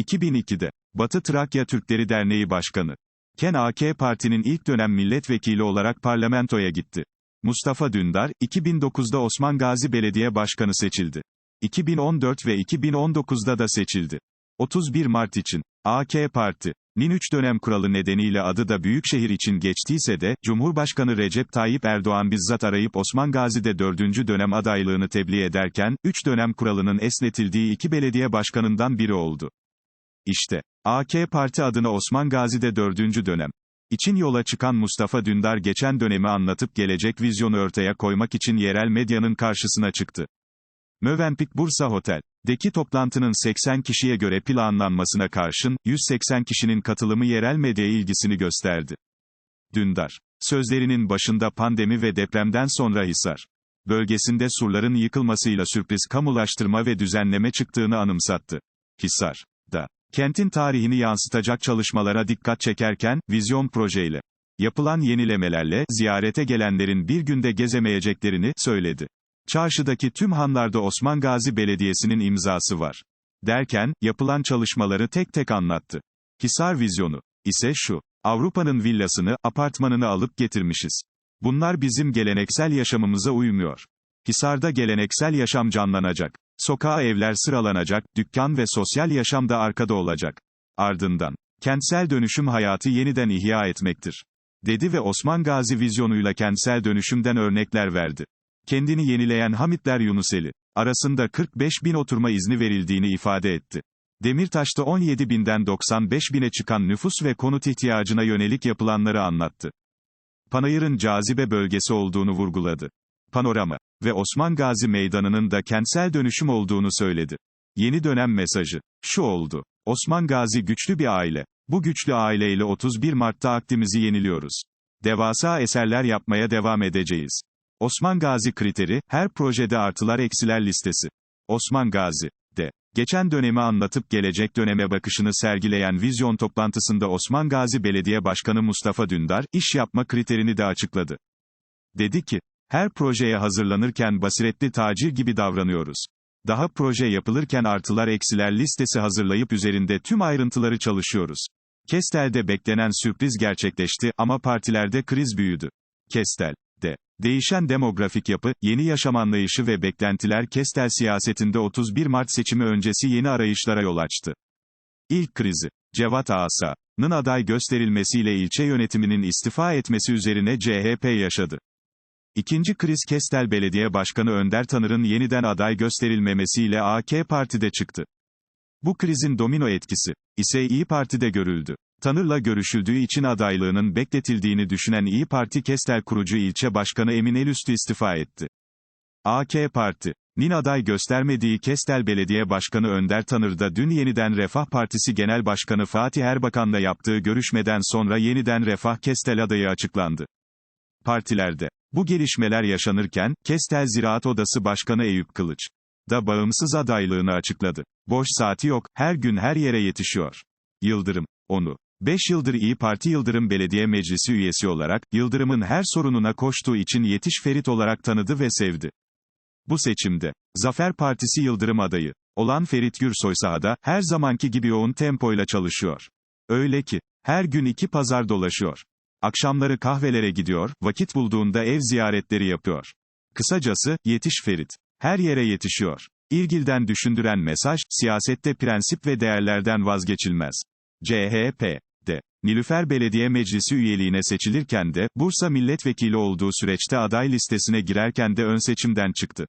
2002'de, Batı Trakya Türkleri Derneği Başkanı. Ken AK Parti'nin ilk dönem milletvekili olarak parlamentoya gitti. Mustafa Dündar, 2009'da Osman Gazi Belediye Başkanı seçildi. 2014 ve 2019'da da seçildi. 31 Mart için, AK Parti, nin 3 dönem kuralı nedeniyle adı da Büyükşehir için geçtiyse de, Cumhurbaşkanı Recep Tayyip Erdoğan bizzat arayıp Osman Gazi'de 4. dönem adaylığını tebliğ ederken, 3 dönem kuralının esnetildiği iki belediye başkanından biri oldu. İşte, AK Parti adına Osman Gazi'de 4. dönem için yola çıkan Mustafa Dündar geçen dönemi anlatıp gelecek vizyonu ortaya koymak için yerel medyanın karşısına çıktı. Mövenpik Bursa Hotel Deki toplantının 80 kişiye göre planlanmasına karşın, 180 kişinin katılımı yerel medyaya ilgisini gösterdi. Dündar, sözlerinin başında pandemi ve depremden sonra Hisar bölgesinde surların yıkılmasıyla sürpriz kamulaştırma ve düzenleme çıktığını anımsattı. Hisar, da, kentin tarihini yansıtacak çalışmalara dikkat çekerken, vizyon projeyle, yapılan yenilemelerle, ziyarete gelenlerin bir günde gezemeyeceklerini, söyledi. Çarşıdaki tüm hanlarda Osman Gazi Belediyesi'nin imzası var. Derken, yapılan çalışmaları tek tek anlattı. Hisar vizyonu ise şu. Avrupa'nın villasını, apartmanını alıp getirmişiz. Bunlar bizim geleneksel yaşamımıza uymuyor. Hisar'da geleneksel yaşam canlanacak. Sokağa evler sıralanacak, dükkan ve sosyal yaşam da arkada olacak. Ardından, kentsel dönüşüm hayatı yeniden ihya etmektir. Dedi ve Osman Gazi vizyonuyla kentsel dönüşümden örnekler verdi. Kendini yenileyen Hamitler Yunuseli, arasında 45 bin oturma izni verildiğini ifade etti. Demirtaş'ta 17 binden 95 bine çıkan nüfus ve konut ihtiyacına yönelik yapılanları anlattı. Panayır'ın cazibe bölgesi olduğunu vurguladı. Panorama ve Osman Gazi Meydanı'nın da kentsel dönüşüm olduğunu söyledi. Yeni dönem mesajı şu oldu. Osman Gazi güçlü bir aile. Bu güçlü aileyle 31 Mart'ta aktimizi yeniliyoruz. Devasa eserler yapmaya devam edeceğiz. Osman Gazi kriteri, her projede artılar eksiler listesi. Osman Gazi, de. Geçen dönemi anlatıp gelecek döneme bakışını sergileyen vizyon toplantısında Osman Gazi Belediye Başkanı Mustafa Dündar, iş yapma kriterini de açıkladı. Dedi ki, her projeye hazırlanırken basiretli tacir gibi davranıyoruz. Daha proje yapılırken artılar eksiler listesi hazırlayıp üzerinde tüm ayrıntıları çalışıyoruz. Kestel'de beklenen sürpriz gerçekleşti ama partilerde kriz büyüdü. Kestel, de. Değişen demografik yapı, yeni yaşam anlayışı ve beklentiler Kestel siyasetinde 31 Mart seçimi öncesi yeni arayışlara yol açtı. İlk krizi, Cevat Asa'nın aday gösterilmesiyle ilçe yönetiminin istifa etmesi üzerine CHP yaşadı. İkinci kriz Kestel Belediye Başkanı Önder Tanır'ın yeniden aday gösterilmemesiyle AK Parti'de çıktı. Bu krizin domino etkisi ise İyi Parti'de görüldü. Tanır'la görüşüldüğü için adaylığının bekletildiğini düşünen İyi Parti Kestel kurucu ilçe başkanı Emin Elüstü istifa etti. AK Parti, nin aday göstermediği Kestel Belediye Başkanı Önder Tanır da dün yeniden Refah Partisi Genel Başkanı Fatih Erbakan'la yaptığı görüşmeden sonra yeniden Refah Kestel adayı açıklandı. Partilerde, bu gelişmeler yaşanırken, Kestel Ziraat Odası Başkanı Eyüp Kılıç, da bağımsız adaylığını açıkladı. Boş saati yok, her gün her yere yetişiyor. Yıldırım, onu, 5 yıldır İyi Parti Yıldırım Belediye Meclisi üyesi olarak, Yıldırım'ın her sorununa koştuğu için Yetiş Ferit olarak tanıdı ve sevdi. Bu seçimde, Zafer Partisi Yıldırım adayı olan Ferit Gürsoy sahada, her zamanki gibi yoğun tempoyla çalışıyor. Öyle ki, her gün iki pazar dolaşıyor. Akşamları kahvelere gidiyor, vakit bulduğunda ev ziyaretleri yapıyor. Kısacası, Yetiş Ferit. Her yere yetişiyor. İlgilden düşündüren mesaj, siyasette prensip ve değerlerden vazgeçilmez. CHP de Nilüfer Belediye Meclisi üyeliğine seçilirken de, Bursa milletvekili olduğu süreçte aday listesine girerken de ön seçimden çıktı.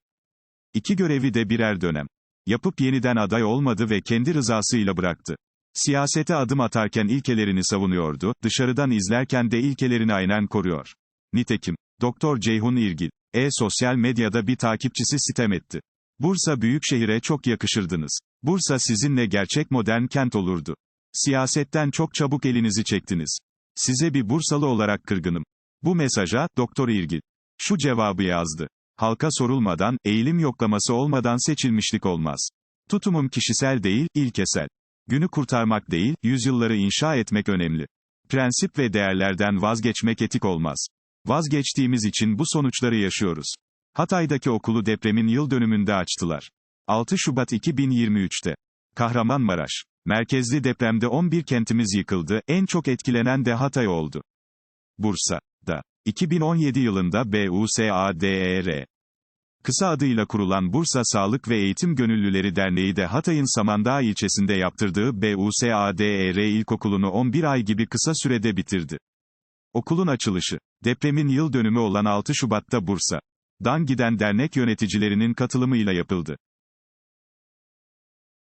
İki görevi de birer dönem. Yapıp yeniden aday olmadı ve kendi rızasıyla bıraktı. Siyasete adım atarken ilkelerini savunuyordu, dışarıdan izlerken de ilkelerini aynen koruyor. Nitekim, Doktor Ceyhun İrgil, e-sosyal medyada bir takipçisi sitem etti. Bursa Büyükşehir'e çok yakışırdınız. Bursa sizinle gerçek modern kent olurdu. Siyasetten çok çabuk elinizi çektiniz. Size bir Bursalı olarak kırgınım. Bu mesaja, Doktor İrgil, şu cevabı yazdı. Halka sorulmadan, eğilim yoklaması olmadan seçilmişlik olmaz. Tutumum kişisel değil, ilkesel. Günü kurtarmak değil, yüzyılları inşa etmek önemli. Prensip ve değerlerden vazgeçmek etik olmaz. Vazgeçtiğimiz için bu sonuçları yaşıyoruz. Hatay'daki okulu depremin yıl dönümünde açtılar. 6 Şubat 2023'te. Kahramanmaraş. Merkezli depremde 11 kentimiz yıkıldı, en çok etkilenen de Hatay oldu. Bursa'da. 2017 yılında BUSADER. Kısa adıyla kurulan Bursa Sağlık ve Eğitim Gönüllüleri Derneği de Hatay'ın Samandağ ilçesinde yaptırdığı BUSADER ilkokulunu 11 ay gibi kısa sürede bitirdi. Okulun açılışı, depremin yıl dönümü olan 6 Şubat'ta Bursa, Dan giden dernek yöneticilerinin katılımıyla yapıldı.